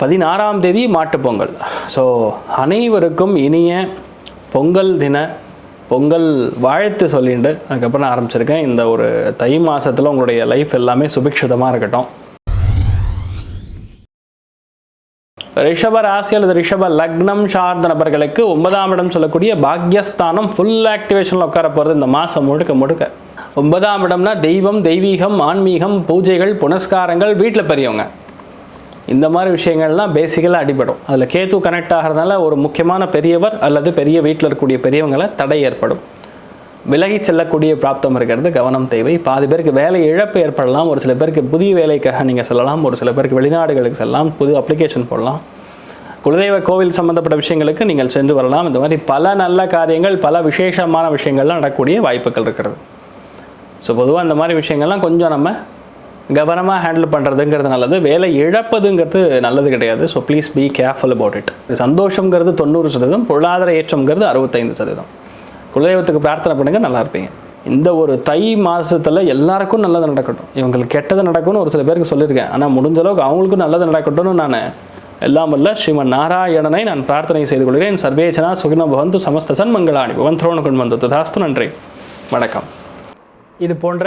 பதினாறாம் தேதி மாட்டுப்பொங்கல் ஸோ அனைவருக்கும் இனிய பொங்கல் தின பொங்கல் வாழ்த்து சொல்லிட்டு அதுக்கப்புறம் நான் ஆரம்பிச்சிருக்கேன். இந்த ஒரு தை மாதத்தில் உங்களுடைய லைஃப் எல்லாமே சுபிக்ஷிதமாக இருக்கட்டும். ரிஷப ராசி அல்லது ரிஷப லக்னம் சார்ந்த நபர்களுக்கு ஒன்பதாம் இடம் சொல்லக்கூடிய பாக்யஸ்தானம் ஃபுல் ஆக்டிவேஷனில் உட்கார போகிறது இந்த மாதம் முழுக்க முழுக்க. ஒன்பதாம் இடம்னா தெய்வம் தெய்வீகம் ஆன்மீகம் பூஜைகள் புனஸ்காரங்கள் வீட்டில் பெரியவங்க. இந்த மாதிரி விஷயங்கள்லாம் பேசிக்கலாக அடிபடும். அதில் கேத்து கனெக்ட் ஆகிறதுனால ஒரு முக்கியமான பெரியவர் அல்லது பெரிய வீட்டில் இருக்கக்கூடிய பெரியவங்களை தடை ஏற்படும். விலகி செல்லக்கூடிய பிராப்தம் இருக்கிறது கவனம் தேவை. பாதி பேருக்கு வேலை இழப்பு ஏற்படலாம். ஒரு சில பேருக்கு புதிய வேலைக்காக நீங்கள் செல்லலாம். ஒரு சில பேருக்கு வெளிநாடுகளுக்கு செல்லலாம். புது அப்ளிகேஷன் போடலாம். குலதெய்வ கோவில் சம்மந்தப்பட்ட விஷயங்களுக்கு நீங்கள் சென்று வரலாம். இந்த மாதிரி பல நல்ல காரியங்கள் பல விசேஷமான விஷயங்கள்லாம் நடக்கக்கூடிய வாய்ப்புகள் இருக்கிறது. ஸோ பொதுவாக இந்த மாதிரி விஷயங்கள்லாம் கொஞ்சம் நம்ம கவனமாக ஹேண்டில் பண்ணுறதுங்கிறது நல்லது. வேலை இழப்பதுங்கிறது நல்லது கிடையாது. So please be careful about it சந்தோஷங்கிறது தொண்ணூறு சதவீதம் பொருளாதார ஏற்றம்ங்கிறது அறுபத்தைந்து சதவீதம். குலதெய்வத்துக்கு பிரார்த்தனை பண்ணுங்கள் நல்லா இருப்பீங்க. இந்த ஒரு தை மாதத்தில் எல்லாருக்கும் நல்லது நடக்கட்டும். இவங்களுக்கு கெட்டது நடக்கும்னு ஒரு சில பேருக்கு சொல்லியிருக்கேன். ஆனால் முடிஞ்ச அளவுக்கு அவங்களுக்கும் நல்லது நடக்கட்டும்னு நான் எல்லாம் வல்ல ஸ்ரீமன் நாராயணனை நான் பிரார்த்தனை செய்து கொள்கிறேன். சர்வேச்சனா சுகின பவந்து சமஸ்த சன்மங்களாணி பவன் திரோணு கொண்டு வந்து ததாஸ்து. நன்றி. வணக்கம். இது போன்ற